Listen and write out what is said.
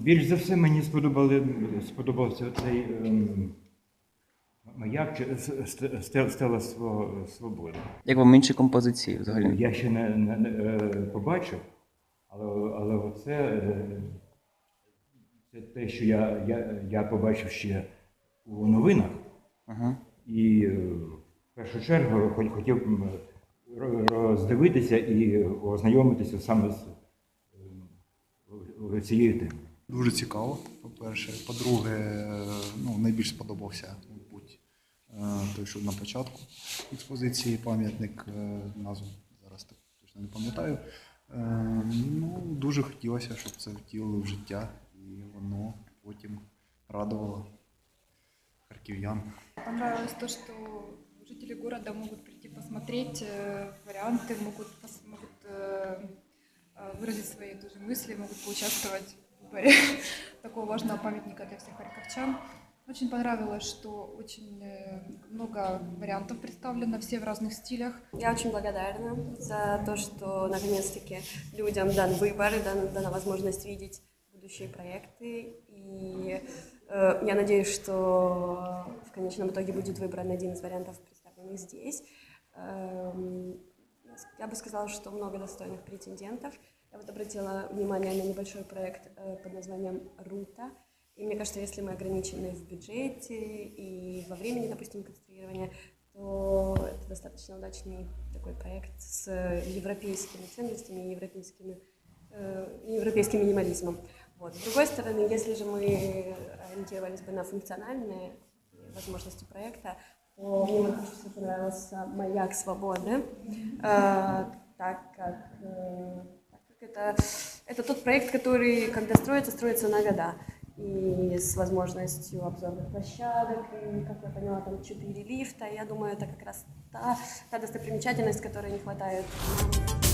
Більш за все мені сподобали, сподобався цей ем, маяк чи с- ст- стела Сво- свободи. Як вам інші композиції взагалі? Я ще не, не, не е, побачив, але, але оце е, це те, що я, я, я побачив ще у новинах. Ага. І е, в першу чергу хо- хотів м, ро- роздивитися і ознайомитися саме з е, цією темою. Дуже цікаво, по-перше. По-друге, е, ну, найбільш сподобався, мабуть, е, той, що на початку експозиції пам'ятник, е, назву зараз так точно не пам'ятаю. Е, Ну, дуже хотілося, щоб це втілили в життя, і воно потім радувало харків'ян. Понравилось то, что жители города могут прийти посмотреть э, варианты, могут, пос- могут э, э, выразить свои такого важного памятника для всех харьковчан. Очень понравилось, что очень э, много вариантов представлено, все в разных стилях. Я очень благодарна за то, что наконец-таки людям дан выбор, дан- дана возможность видеть будущие проекты. И э, я надеюсь, что в конечном итоге будет выбран один из вариантов, представленных здесь. Эм, я бы сказала, что много достойных претендентов. Я вот обратила внимание на небольшой проект э, под названием «Рута». И мне кажется, если мы ограничены в бюджете и во времени, допустим, конструирования, то это достаточно удачный такой проект с европейскими ценностями европейскими, э, европейским минимализмом. Вот. С другой стороны, если же мы ориентировались бы на функциональные возможности проекта, то мне всего понравился «Маяк свободы», э, так как, э, это, это тот проект, который, когда строится, строится на года и с возможностью обзорных площадок, и, как я поняла, там четыре лифта. Я думаю, это как раз та, та достопримечательность, которой не хватает нам.